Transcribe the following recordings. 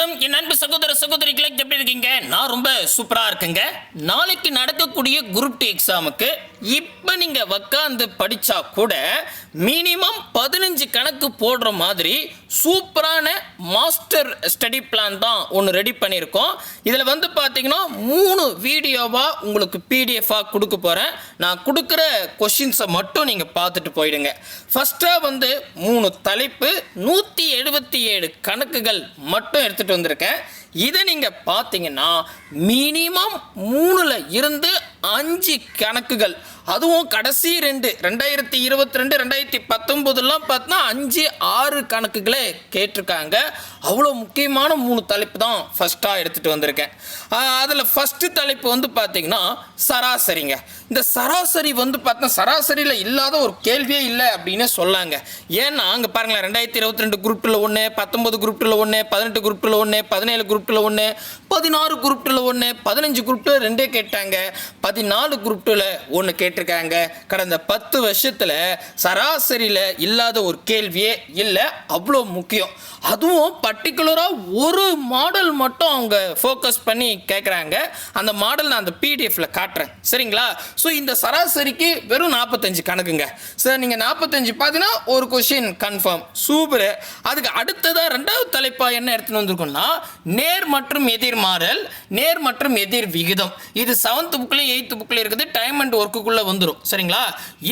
வணக்கம் என் அன்பு சகோதர சகோதரிகளை எப்படி இருக்கீங்க? நான் ரொம்ப சூப்பரா இருக்குங்க. நாளைக்கு நடக்கக்கூடிய குரூப் டி எக்ஸாமுக்கு இப்போ நீங்க உக்காந்து படிச்சா கூட மினிமம் பதினஞ்சு கணக்கு போடுற மாதிரி சூப்பரான மாஸ்டர் ஸ்டடி பிளான் தான் ஒன்று ரெடி பண்ணியிருக்கோம். இதில் வந்து பார்த்தீங்கன்னா மூணு வீடியோவாக உங்களுக்கு பிடிஎஃபாக கொடுக்க போகிறேன் நான் கொடுக்குற கொஷின்ஸை மட்டும் நீங்கள் பார்த்துட்டு போயிடுங்க. ஃபஸ்ட்டாக வந்து மூணு தலைப்பு நூற்றி எழுபத்தி ஏழு கணக்குகள் மட்டும் எடுத்துகிட்டு வந்திருக்கேன். இதை நீங்கள் பார்த்தீங்கன்னா மினிமம் மூணில் இருந்து அஞ்சு கணக்குகள். அதுவும் கடைசி ரெண்டு ரெண்டாயிரத்தி இருபத்தி ரெண்டு ரெண்டாயிரத்தி பத்தொம்போதுலாம் பார்த்தா அஞ்சு ஆறு கணக்குகளே கேட்டிருக்காங்க. அவ்வளோ முக்கியமான மூணு தலைப்பு தான் ஃபஸ்ட்டாக எடுத்துகிட்டு வந்திருக்கேன். அதில் ஃபஸ்ட்டு தலைப்பு வந்து பார்த்தீங்கன்னா சராசரிங்க. இந்த சராசரி வந்து பார்த்தா சராசரியில் இல்லாத ஒரு கேள்வியே இல்லை அப்படின்னு சொல்லாங்க. ஏன்னா அங்கே பாருங்களேன் ரெண்டாயிரத்தி இருபத்தி ரெண்டு குரூப்பில் ஒன்று பத்தொம்பது குரூப்பில் ஒன்று பதினெட்டு குரூப்பில் ஒன்று பதினேழு குரூப் குரூப்பில் ஒன்று பதினாறு குரூப்டில் ஒன்று பதினஞ்சு குரூப்பில் ரெண்டே கேட்டாங்க. பதினாலு குரூப்டில் ஒன்று கேட்டிருக்காங்க. கடந்த பத்து வருஷத்தில் சராசரியில் இல்லாத ஒரு கேள்வியே இல்லை அவ்வளோ முக்கியம். அதுவும் பர்டிகுலராக ஒரு மாடல் மட்டும் அவங்க ஃபோக்கஸ் பண்ணி கேட்குறாங்க அந்த மாடல் நான் அந்த பிடிஎஃப்ல காட்டுறேன். சரிங்களா? ஸோ இந்த சராசரிக்கு வெறும் நாற்பத்தஞ்சு கணக்குங்க. சார் நீங்கள் நாற்பத்தஞ்சு பார்த்தீங்கன்னா ஒரு கொஷின் கன்ஃபார்ம் சூப்பரு. அதுக்கு அடுத்ததாக ரெண்டாவது தலைப்பாக என்ன எடுத்துன்னு வந்திருக்கோம்னா நேர் மற்றும் எதிர் மாறல் நேர் மற்றும் எதிர் விகிதம். இது செவன்த் புக்லேயும் எயித்து புக்லேயும் இருக்குது. டைம் அண்ட் ஒர்க்குக்குள்ளே வந்துடும் சரிங்களா?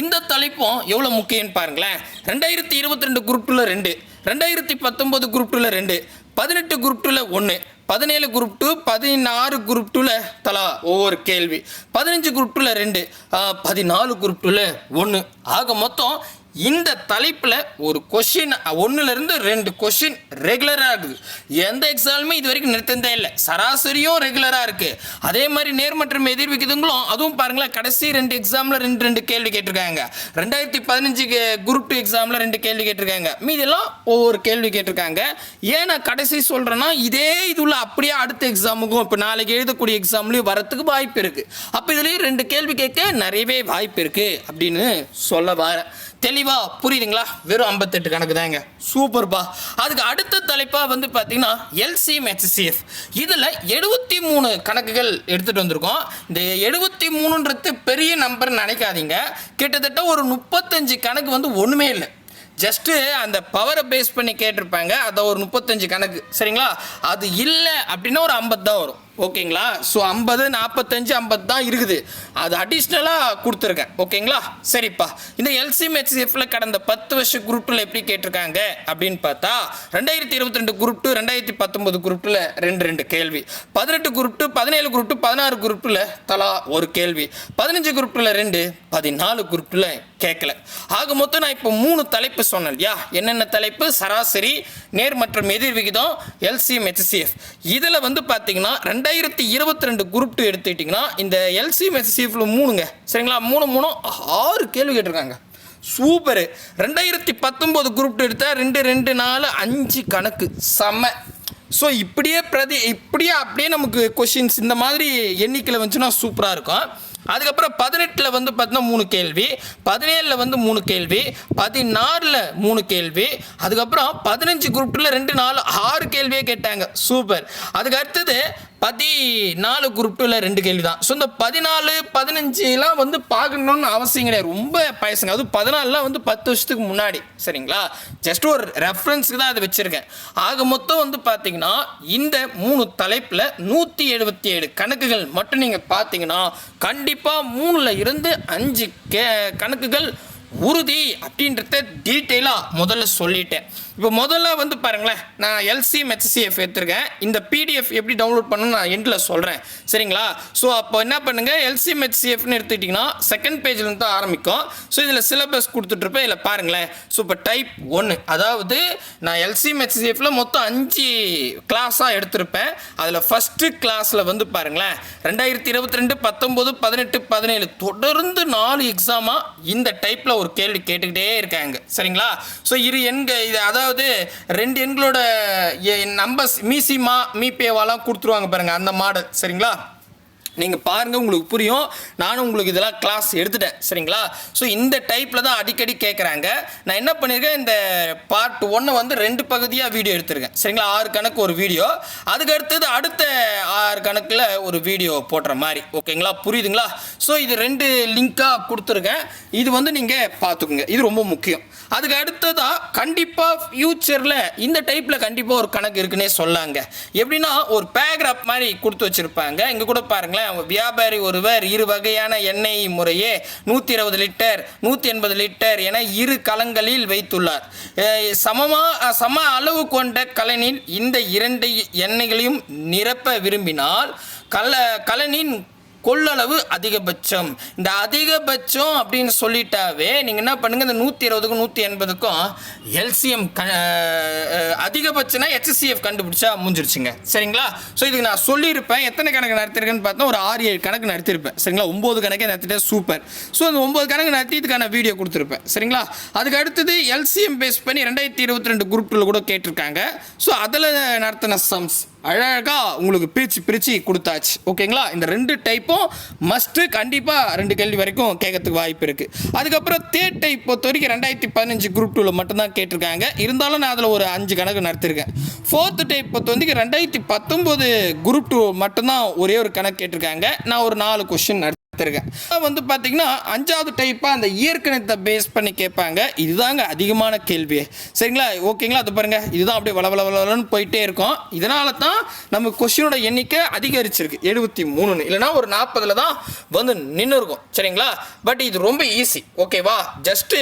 இந்த தலைப்பும் எவ்வளோ முக்கியம்னு பாருங்களேன். ரெண்டாயிரத்தி இருபத்தி ரெண்டு குரூப் டூவில் ரெண்டு. ரெண்டாயிரத்தி பத்தொம்போது குரூப் டூவில் ரெண்டு. பதினெட்டு குரூப் டூவில் ஒன்று பதினேழு குரூப் டூ பதினாறு குரூப் டூவில் தலா ஒவ்வொரு கேள்வி. பதினஞ்சு குரூப் டூவில் ரெண்டு. பதினாலு குரூப் டூவில் ஒன்று ஆக மொத்தம் இந்த தலைப்பில் ஒரு கொஷின் ஒன்றுலேருந்து ரெண்டு கொஷின் ரெகுலராக இருக்குது. எந்த எக்ஸாமுமே இது வரைக்கும் நிறுத்தந்தே இல்லை. சராசரியும் ரெகுலராக இருக்குது அதே மாதிரி நேர்மற்றம் எதிர்விக்குதுங்களும் அதுவும் பாருங்களேன் கடைசி ரெண்டு எக்ஸாமில் ரெண்டு ரெண்டு கேள்வி கேட்டிருக்காங்க. ரெண்டாயிரத்தி பதினஞ்சு குரூப் டூ எக்ஸாமில் ரெண்டு கேள்வி கேட்டிருக்காங்க. மீதெல்லாம் ஒவ்வொரு கேள்வி கேட்டிருக்காங்க. ஏன் நான் கடைசி சொல்கிறேன்னா இதே இதுல அப்படியே அடுத்த எக்ஸாமுக்கும் இப்போ நாளைக்கு எழுதக்கூடிய எக்ஸாம்லேயும் வரத்துக்கு வாய்ப்பு இருக்குது அப்போ இதுலேயும் ரெண்டு கேள்வி கேட்க நிறையவே வாய்ப்பு இருக்குது அப்படின்னு சொல்ல வரேன் தெளிவாக புரியுதுங்களா? வெறும் ஐம்பத்தெட்டு கணக்கு தாங்க சூப்பர்பா. அதுக்கு அடுத்த தலைப்பாக வந்து பார்த்தீங்கன்னா எல்சிஎம் ஹெச்சிஎஃப் இதில் எழுபத்தி மூணு கணக்குகள் எடுத்துகிட்டு வந்திருக்கோம். இந்த எழுபத்தி மூணுன்றது பெரிய நம்பர் நினைக்காதீங்க. கிட்டத்தட்ட ஒரு முப்பத்தஞ்சு கணக்கு வந்து ஒன்றுமே இல்லை. ஜஸ்ட்டு அந்த பவரை பேஸ் பண்ணி கேட்டிருப்பாங்க. அதை ஒரு முப்பத்தஞ்சு கணக்கு. சரிங்களா? அது இல்லை அப்படின்னா ஒரு ஐம்பது தான் வரும். ஓகேங்களா? ஸோ ஐம்பது நாற்பத்தஞ்சு ஐம்பது தான் இருக்குது. அது அடிஷ்னலாக கொடுத்துருக்கேன். ஓகேங்களா? சரிப்பா. இந்த எல்சிஎம்ஹெச்எஃப்ல கடந்த பத்து வருஷ குரூப்பில் எப்படி கேட்டிருக்காங்க அப்படின்னு பார்த்தா ரெண்டாயிரத்தி இருபத்தி ரெண்டு குரூப் டூ ரெண்டாயிரத்தி பத்தொன்பது குரூப்பில் ரெண்டு ரெண்டு கேள்வி. பதினெட்டு குரூப் டூ பதினேழு குரூப் டூ பதினாறு குரூப்பில் தலா ஒரு கேள்வி. பதினஞ்சு குரூப்பில் ரெண்டு பதினாலு குரூப்பில் கேட்கல ஆக மொத்தம் நான் இப்போ மூணு தலைப்பு சொன்னேன் இல்லையா? என்னென்ன தலைப்பு? சராசரி நேர் மற்றும் எதிர் விகிதம் எல்சிஎம் ஹெச்சிஎஃப் இதில் வந்து பார்த்தீங்கன்னா ரெண்டு ரெண்டாயிரத்தி இருபத்தி ரெண்டு குரூப் டூ எடுத்துக்கிட்டிங்கன்னா இந்த எல்சி ஹெச்சிஎஃப்ல மூணுங்க. சரிங்களா? மூணு மூணு ஆறு கேள்வி கேட்டிருக்காங்க. சூப்பரு. ரெண்டாயிரத்தி பத்தொம்போது குரூப் டூ எடுத்தால் ரெண்டு ரெண்டு நாலு அஞ்சு கணக்கு. செம்ம ஸோ இப்படியே பிரதி இப்படியே அப்படியே நமக்கு கொஷின்ஸ் இந்த மாதிரி எண்ணிக்கையில் வந்துச்சுன்னா சூப்பராக இருக்கும். அதுக்கப்புறம் பதினெட்டில் வந்து பார்த்தீங்கன்னா மூணு கேள்வி பதினேழில் வந்து மூணு கேள்வி பதினாறில் மூணு கேள்வி அதுக்கப்புறம் பதினஞ்சு குரூப்பில் ரெண்டு நாலு ஆறு கேள்வியே கேட்டாங்க. சூப்பர். அதுக்கு அடுத்தது பதினாலு குரூப்பில் ரெண்டு கேள்வி தான் ஸோ இந்த பதினாலு பதினஞ்சுலாம் வந்து பார்க்கணுன்னு அவசியம் கிடையாது. ரொம்ப பயசுங்க. அதுவும் பதினாலுலாம் வந்து பத்து வருஷத்துக்கு முன்னாடி. சரிங்களா? ஜஸ்ட் ஒரு ரெஃபரன்ஸுக்கு தான் அதை வச்சுருக்கேன். ஆக மொத்தம் வந்து பார்த்தீங்கன்னா இந்த மூணு தலைப்பில் நூற்றி எழுபத்தி ஏழு கணக்குகள் மட்டும் நீங்கள் பார்த்தீங்கன்னா கண்டிப்பாக மூணில் இருந்து அஞ்சு கே கணக்குகள் உறுதி அப்படின்றத டீட்டெயிலாக முதல்ல சொல்லிட்டேன். இப்போ முதல்ல வந்து பாருங்களேன் நான் எல்சி ஹெச்சிஎஃப் எடுத்திருக்கேன். இந்த பிடிஎஃப் எப்படி டவுன்லோட் பண்ணணும்னு நான் எண்டில் சொல்கிறேன் சரிங்களா? ஸோ அப்போ என்ன பண்ணுங்கள் எல்சி ஹெச்சிஎஃப்னு எடுத்துக்கிட்டிங்கன்னா செகண்ட் பேஜ்லேருந்து தான் ஆரம்பிக்கும். ஸோ இதில் சிலபஸ் கொடுத்துட்ருப்பேன். இதில் பாருங்களேன். ஸோ இப்போ டைப் ஒன்று அதாவது நான் எல்சி ஹெச்சிஎஃப்ல மொத்தம் அஞ்சு கிளாஸாக எடுத்திருப்பேன். அதில் ஃபஸ்ட்டு கிளாஸில் வந்து பாருங்களேன் ரெண்டாயிரத்தி இருபத்தி ரெண்டு பத்தொம்போது பதினெட்டு பதினேழு தொடர்ந்து நாலு எக்ஸாமாக இந்த டைப்பில் ஒரு கேள்வி கேட்டுக்கிட்டே இருக்காங்க. சரிங்களா? ஸோ இரு எண்கள் இது அதாவது ரெண்டு எண்களோட நம்பர்ஸ் மீசிமா மீபேவாலாம் கொடுத்துருவாங்க பாருங்க அந்த மாடல் சரிங்களா? நீங்கள் பாருங்கள் உங்களுக்கு புரியும். நானும் உங்களுக்கு இதெல்லாம் கிளாஸ் எடுத்துட்டேன். சரிங்களா? ஸோ இந்த டைப்பில் தான் அடிக்கடி கேட்குறாங்க நான் என்ன பண்ணியிருக்கேன் இந்த பார்ட் ஒன்று வந்து ரெண்டு பகுதியாக வீடியோ எடுத்திருக்கேன். சரிங்களா? ஆறு கணக்கு ஒரு வீடியோ அதுக்கு அடுத்தது அடுத்த ஆறு கணக்கில் ஒரு வீடியோ போடுற மாதிரி. ஓகேங்களா? புரியுதுங்களா? ஸோ இது ரெண்டு லிங்காக கொடுத்துருக்கேன். இது வந்து நீங்கள் பார்த்துக்குங்க. இது ரொம்ப முக்கியம். அதுக்கு அடுத்ததாக கண்டிப்பாக ஃப்யூச்சரில் இந்த டைப்பில் கண்டிப்பாக ஒரு கணக்கு இருக்குன்னே சொல்லாங்க. எப்படின்னா ஒரு பேக்ராப் மாதிரி கொடுத்து வச்சுருப்பாங்க. இங்கே கூட பாருங்களேன். வியாபாரி ஒருவர் இரு வகையான எண்ணெய் முறையே நூற்றி இருபது லிட்டர் நூற்றி எண்பது லிட்டர் என இரு கலங்களில் வைத்துள்ளார். சமமாக சமமா சம அளவு கொண்ட கலனில் இந்த இரண்டு எண்ணெய்களையும் நிரப்ப விரும்பினால் கல கலனின் கொள்ளளவு அதிகபட்சம். இந்த அதிகபட்சம் அப்படின்னு சொல்லிட்டாவே நீங்கள் என்ன பண்ணுங்கள் இந்த நூற்றி இருபதுக்கும் நூற்றி எண்பதுக்கும் எல்சிஎம் க அதிகபட்சம்னா ஹெச்சிஎஃப் கண்டுபிடிச்சா முடிஞ்சிருச்சுங்க. சரிங்களா? ஸோ இதுக்கு நான் சொல்லியிருப்பேன். எத்தனை கணக்கு நடத்திருக்கேன்னு பார்த்தா ஒரு ஆறு ஏழு கணக்கு நடத்திருப்பேன். சரிங்களா? ஒம்பது கணக்கே நடத்திட்டேன். சூப்பர் ஸோ அந்த ஒம்பது கணக்கு நடத்தி இதுக்கான வீடியோ கொடுத்துருப்பேன். சரிங்களா? அதுக்கு அடுத்தது எல்சிஎம் பேஸ் பண்ணி ரெண்டாயிரத்தி இருபத்தி ரெண்டு குரூப்பில் கூட கேட்டிருக்காங்க. ஸோ அதில் நடத்தின சம்ஸ் அழகாக உங்களுக்கு பிரித்து பிரித்து கொடுத்தாச்சு. ஓகேங்களா? இந்த ரெண்டு டைப்பும் மஸ்ட்டு கண்டிப்பாக ரெண்டு கேள்வி வரைக்கும் கேட்கறதுக்கு வாய்ப்பு இருக்குது அதுக்கப்புறம் தேர்ட் டைப் பொறுத்த வரைக்கும் ரெண்டாயிரத்தி பதினஞ்சு குரூப் டூவில் மட்டும்தான் கேட்டிருக்காங்க. இருந்தாலும் நான் அதில் ஒரு அஞ்சு கணக்கு நடத்திருக்கேன். ஃபோர்த்து டைப் பொறுத்த வரைக்கும் ரெண்டாயிரத்தி பத்தொம்போது குரூப் டூ மட்டும்தான் ஒரே ஒரு கணக்கு கேட்டிருக்காங்க. நான் ஒரு நாலு கொஷின் நடத்திருக்கேன் வந்து பார்த்தீங்கன்னா அஞ்சாவது டைப்பாக அந்த இயற்கணத்தை பேஸ் பண்ணி கேட்பாங்க. இதுதாங்க அதிகமான கேள்வி. சரிங்களா? ஓகேங்களா? அது பாருங்க. இதுதான் அப்படியே வள வளவலன்னு போயிட்டே இருக்கும். இதனால தான் நம்ம கொஸ்டினோட எண்ணிக்கை அதிகரிச்சிருக்கு. எழுபத்தி மூணுன்னு. இல்லைனா ஒரு நாற்பதுல தான் வந்து நின்று இருக்கும் சரிங்களா? பட் இது ரொம்ப ஈஸி ஓகேவா ஜஸ்ட்டு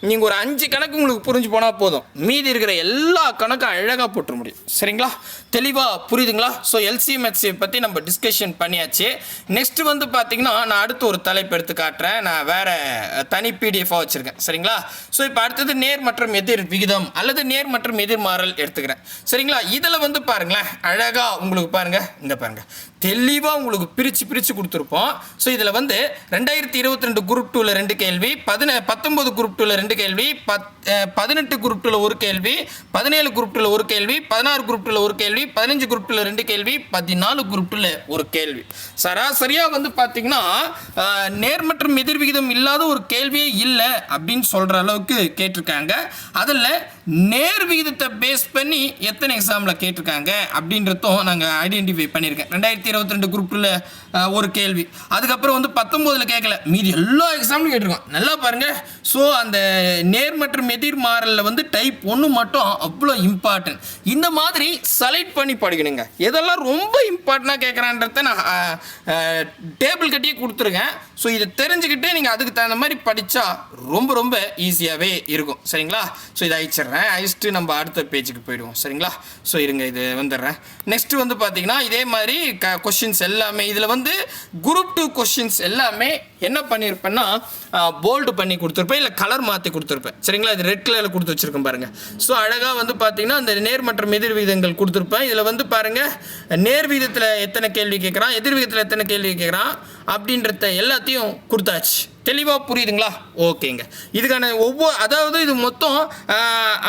நீங்கள் ஒரு அஞ்சு கணக்கு உங்களுக்கு புரிஞ்சு போனால் போதும். மீதி இருக்கிற எல்லா கணக்கும் அழகாக போட்டுற முடியும். சரிங்களா? தெளிவாக புரியுதுங்களா? ஸோ எல்சிஎம்ஹெச் பற்றி நம்ம டிஸ்கஷன் பண்ணியாச்சு. நெக்ஸ்ட் வந்து பார்த்தீங்கன்னா நான் அடுத்து ஒரு தலைப்பு எடுத்து காட்டுறேன். நான் வேற தனி பிடிஎஃபாக வச்சுருக்கேன். சரிங்களா? ஸோ இப்போ அடுத்தது நேர் மற்றும் எதிர் விகிதம் அல்லது நேர் மற்றும் எதிர்மாறல் எடுத்துக்கிறேன். சரிங்களா? இதில் வந்து பாருங்களேன் அழகாக உங்களுக்கு பாருங்கள் இந்த பாருங்கள் தெளிவாக உங்களுக்கு பிரித்து பிரித்து கொடுத்துருப்போம். ஸோ இதில் வந்து ரெண்டாயிரத்தி இருபத்தி ரெண்டு குரூப் டூவில் ரெண்டு கேள்வி பதின பத்தொம்பது குரூப் டூவில் ரெண்டு கேள்வி பத் பதினெட்டு குரூப் டூவில் ஒரு கேள்வி பதினேழு குரூப் டூவில் ஒரு கேள்வி பதினாறு குரூப் டூவில் ஒரு கேள்வி பதினஞ்சு குரூப்பில் ரெண்டு கேள்வி பதினாலு குரூப்பில் ஒரு கேள்வி. சராசரியாக வந்து பார்த்தீங்கன்னா நேர் மற்றும் எதிர் விகிதம் இல்லாத ஒரு கேள்வியே இல்லை அப்படின்னு சொல்கிற அளவுக்கு கேட்டிருக்காங்க. அதில் நேர் விகிதத்தை பேஸ் பண்ணி எத்தனை எக்ஸாமில் கேட்டிருக்காங்க அப்படின்றதும் நாங்கள் ஐடென்டிஃபை பண்ணியிருக்கேன். ரெண்டாயிரத்தி இருபத்தி ரெண்டு குரூப்பில் ஒரு கேள்வி. அதுக்கப்புறம் வந்து பத்தொம்போதில் கேட்கல மீதி எல்லா எக்ஸாம்லையும் கேட்டிருக்கோம் நல்லா பாருங்கள் ஸோ அந்த நேர் மற்றும் எதிர் மாறலில் வந்து டைப் ஒன்று மட்டும் அவ்வளோ இம்பார்ட்டன்ட் இந்த மாதிரி செலக்ட் பண்ணி படிக்கணுங்க. எதெல்லாம் ரொம்ப இம்பார்ட்டண்ட்டாக கேட்குறான்றத நான் டேபிள் கட்டியே கொடுத்துருக்கேன். ஸோ இதை தெரிஞ்சுக்கிட்டு நீங்கள் அதுக்கு தகுந்த மாதிரி படித்தா ரொம்ப ரொம்ப ஈஸியாகவே இருக்கும். சரிங்களா? ஸோ இதை அழிச்சிடுறேன். அழிச்சிட்டு நம்ம அடுத்த பேஜுக்கு போயிடுவோம். சரிங்களா? ஸோ இருங்க இது வந்துடுறேன். நெக்ஸ்ட் வந்து பார்த்தீங்கன்னா இதே மாதிரி க கொஷின்ஸ் எல்லாமே இதில் வந்து வந்து குரூப் டூ கொஷின்ஸ் எல்லாமே என்ன பண்ணியிருப்பேன்னா போல்டு பண்ணி கொடுத்துருப்பேன் இல்லை கலர் மாற்றி கொடுத்துருப்பேன். சரிங்களா? இது ரெட் கலரில் கொடுத்து வச்சுருக்கேன் பாருங்கள் ஸோ அழகாக வந்து பார்த்தீங்கன்னா அந்த நேர் மற்றும் எதிர் விகிதங்கள் கொடுத்துருப்பேன். இதில் வந்து பாருங்கள் நேர் விகிதத்தில் எத்தனை கேள்வி கேட்குறான் எதிர் விகிதத்தில் எத்தனை கேள்வி கேட்குறான் அப்படின்றத எல்லாத்தையும் கொடுத்தாச்சு. தெளிவாக புரியுதுங்களா? ஓகேங்க. இதுக்கான ஒவ்வொரு அதாவது இது மொத்தம்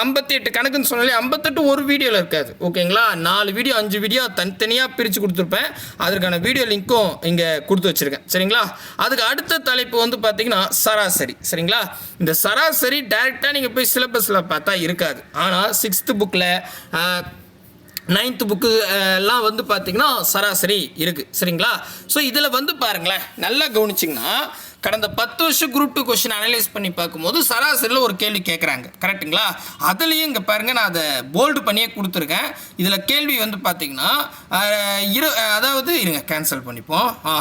ஐம்பத்தி எட்டு கணக்குன்னு சொன்னாலே ஐம்பத்தெட்டு ஒரு வீடியோவில் இருக்காது. ஓகேங்களா? நாலு வீடியோ அஞ்சு வீடியோ தனித்தனியாக பிரித்து கொடுத்துருப்பேன். அதற்கான வீடியோ லிங்க்கும் இங்கே கொடுத்து வச்சுருக்கேன். சரிங்களா? அதுக்கு அடுத்த தலைப்பு வந்து பார்த்தீங்கன்னா சராசரி. சரிங்களா? இந்த சராசரி டைரெக்டாக நீங்கள் போய் சிலபஸில் பார்த்தா இருக்காது. ஆனால் சிக்ஸ்த்து புக்கில் நைன்த்து புக்கு எல்லாம் வந்து பார்த்தீங்கன்னா சராசரி இருக்குது சரிங்களா? ஸோ இதில் வந்து பாருங்களேன். நல்லா கவனிச்சிங்கன்னா கடந்த பத்து வருஷம் குரூப் டூ கொஷின் அனலைஸ் பண்ணி பார்க்கும்போது சராசரியில் ஒரு கேள்வி கேட்குறாங்க கரெக்ட்டுங்களா அதுலேயும் இங்கே பாருங்கள் நான் அதை போல்டு பண்ணியே கொடுத்துருக்கேன். இதில் கேள்வி வந்து பார்த்தீங்கன்னா இரு அதாவது இருங்க கேன்சல் பண்ணிப்போம். ஆ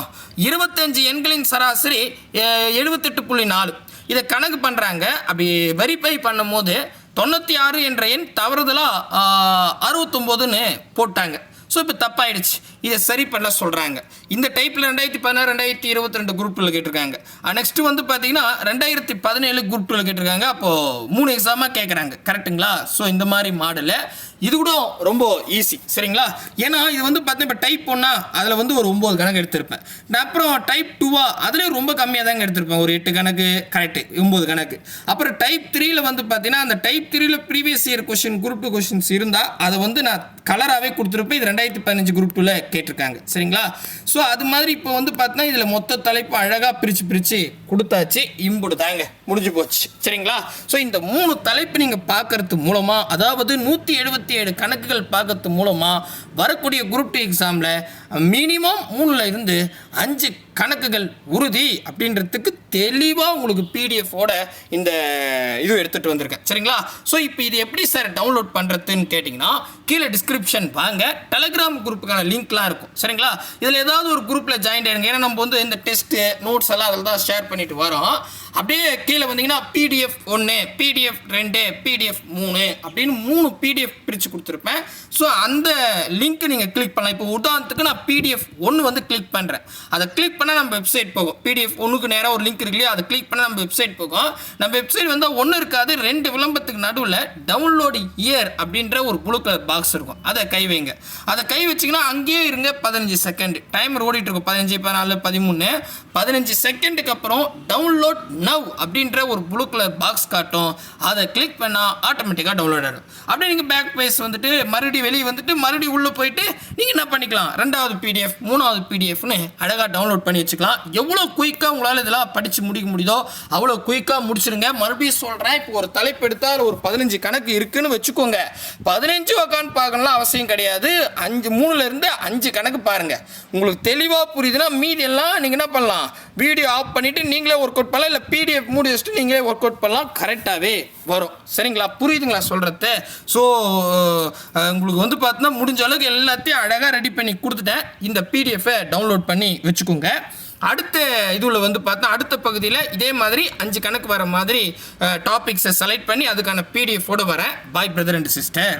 இருபத்தஞ்சு எண்களின் சராசரி எழுபத்தெட்டு புள்ளி நாலு. இதை கணக்கு பண்ணுறாங்க அப்படி வெரிஃபை பண்ணும்போது தொண்ணூற்றி ஆறு என்ற எண் தவறுதலாக அறுபத்தொம்போதுன்னு போட்டாங்க. ஸோ இப்போ தப்பாயிடுச்சு. இதை சரி பண்ண சொல்கிறாங்க இந்த டைப்பில் ரெண்டாயிரத்தி பதினாறு ரெண்டாயிரத்தி இருபத்தி ரெண்டு குரூப்பில் கேட்டிருக்காங்க. நெக்ஸ்ட்டு வந்து பார்த்தீங்கன்னா ரெண்டாயிரத்தி பதினேழு குரூப்பில் கேட்டிருக்காங்க. அப்போது மூணு எக்ஸாமாக கேட்குறாங்க கரெக்ட்டுங்களா ஸோ இந்த மாதிரி மாடலு இது கூட ரொம்ப ஈஸி சரிங்களா? ஏன்னா இது வந்து பார்த்தீங்கன்னா இப்போ டைப் ஒன்னா அதில் வந்து ஒரு ஒம்பது கணக்கு எடுத்திருப்பேன். அப்புறம் டைப் டூவா அதுலேயும் ரொம்ப கம்மியாக தாங்க எடுத்திருப்பேன். ஒரு எட்டு கணக்கு கரெக்டு ஒம்பது கணக்கு. அப்புறம் டைப் த்ரீயில் வந்து பார்த்தீங்கன்னா அந்த டைப் த்ரீயில் previous year question group two questions இருந்தால் அதை வந்து நான் கலராகவே கொடுத்துருப்பேன். இது ரெண்டாயிரத்தி பதினஞ்சு குரூப் டூவில் கேட்டிருக்காங்க சரிங்களா? ஸோ அது மாதிரி இப்போ வந்து பார்த்தீங்கன்னா இதில் மொத்த தலைப்பு அழகாக பிரித்து பிரித்து கொடுத்தாச்சு. இம்புடு தாங்க முடிஞ்சு போச்சு சரிங்களா? ஸோ இந்த மூணு தலைப்பு நீங்கள் பார்க்கறது மூலமாக அதாவது நூற்றி எழுபத்தி ஏழு கணக்குகள் பார்க்கறது மூலமாக வரக்கூடிய குரூப் டூ எக்ஸாமில் மினிமம் மூணில் இருந்து அஞ்சு கணக்குகள் உறுதி அப்படின்றதுக்கு தெளிவாக உங்களுக்கு பிடிஎஃபோட இந்த இது எடுத்துகிட்டு வந்திருக்கேன். சரிங்களா? ஸோ இப்போ இது எப்படி சார் டவுன்லோட் பண்ணுறதுன்னு கேட்டிங்கன்னா கீழே டிஸ்கிரிப்ஷன் வாங்க. டெலகிராம் குரூப்புக்கான லிங்க்லாம் இருக்கும். சரிங்களா? இதில் ஏதாவது ஒரு குரூப்பில் ஜாயின் ஆகிடுங்க ஏன்னா நம்ம வந்து இந்த டெஸ்ட்டு நோட்ஸ் எல்லாம் அதில் தான் ஷேர் பண்ணிட்டு வரோம். அப்படியே கீழே வந்தீங்கன்னா பிடிஎஃப் ஒன்று பிடிஎஃப் ரெண்டு பிடிஎஃப் மூணு அப்படின்னு மூணு பிடிஎஃப் பிரித்து கொடுத்துருப்பேன். ஸோ அந்த லிங்க் லிங்க் நீங்கள் கிளிக் பண்ணலாம். இப்போ உதாரணத்துக்கு நான் பிடிஎஃப் ஒன்று வந்து கிளிக் பண்ணுறேன் அதை கிளிக் பண்ணால் நம்ம வெப்சைட் போகும். பிடிஎஃப் ஒன்றுக்கு நேராக ஒரு லிங்க் இருக்கு இல்லையா? அதை கிளிக் பண்ணால் நம்ம வெப்சைட் போகும். நம்ம வெப்சைட் வந்து ஒன்று இருக்காது. ரெண்டு விளம்பரத்துக்கு நடுவில் டவுன்லோடு இயர் அப்படின்ற ஒரு ப்ளூ கலர் பாக்ஸ் இருக்கும். அதை கை வைங்க. அதை கை வச்சிங்கன்னா அங்கேயே இருங்க பதினஞ்சு செகண்ட் டைமர் ஓடிட்டு இருக்கும் பதினஞ்சு பதினாலு பதிமூணு. பதினஞ்சு செகண்டுக்கு அப்புறம் டவுன்லோட் நவ் அப்படின்ற ஒரு ப்ளூ கலர் பாக்ஸ் காட்டும். அதை கிளிக் பண்ணால் ஆட்டோமேட்டிக்காக டவுன்லோட் ஆகிடும் அப்படியே நீங்கள் பேக் பேஸ் வந்துட்டு மறுபடியும் வெளியே வந்துட்டு மறுபடியும் உள்ள போயிட்டு நீங்கள் என்ன பண்ணிக்கலாம்? ரெண்டாவது பிடிஎஃப் மூணாவது பிடிஎஃப்னு அழகாக டவுன்லோட் பண்ணி வச்சுக்கலாம். எவ்வளோ குயிக்காக உங்களால் இதெல்லாம் படித்து முடிக்க முடியுதோ அவ்வளோ குயிக்காக முடிச்சிருங்க. மறுபடியும் சொல்கிறேன் இப்போ ஒரு தலைப்பு எடுத்தால் ஒரு பதினஞ்சு கணக்கு இருக்குன்னு வச்சுக்கோங்க. பதினஞ்சு உக்காந்து பார்க்கணும்லாம் அவசியம் கிடையாது. அஞ்சு மூணுலேருந்து அஞ்சு கணக்கு பாருங்கள் உங்களுக்கு தெளிவாக புரியுதுன்னா மீதி எல்லாம் நீங்கள் என்ன பண்ணலாம்? வீடியோ ஆஃப் பண்ணிவிட்டு நீங்களே ஒர்க் அவுட் பண்ணலாம். இல்லை பிடிஎஃப் மூடி வச்சுட்டு நீங்களே ஒர்க் அவுட் பண்ணலாம் கரெக்டாகவே வரும். சரிங்களா? புரியுதுங்களா சொல்கிறது ஸோ உங்களுக்கு வந்து பார்த்தீங்கன்னா முடிஞ்ச அளவுக்கு எல்லாத்தையும் அழகாக ரெடி பண்ணி கொடுத்துட்டேன். இந்த பிடிஎஃபை டவுன்லோட் பண்ணி வச்சுக்கோங்க. அடுத்த இதில் வந்து பார்த்தா அடுத்த பகுதியில் இதே மாதிரி அஞ்சு கணக்கு வர மாதிரி டாபிக்ஸை செலக்ட் பண்ணி அதுக்கான பிடிஎஃபோடு வரேன். பாய் பிரதர் அண்ட் சிஸ்டர்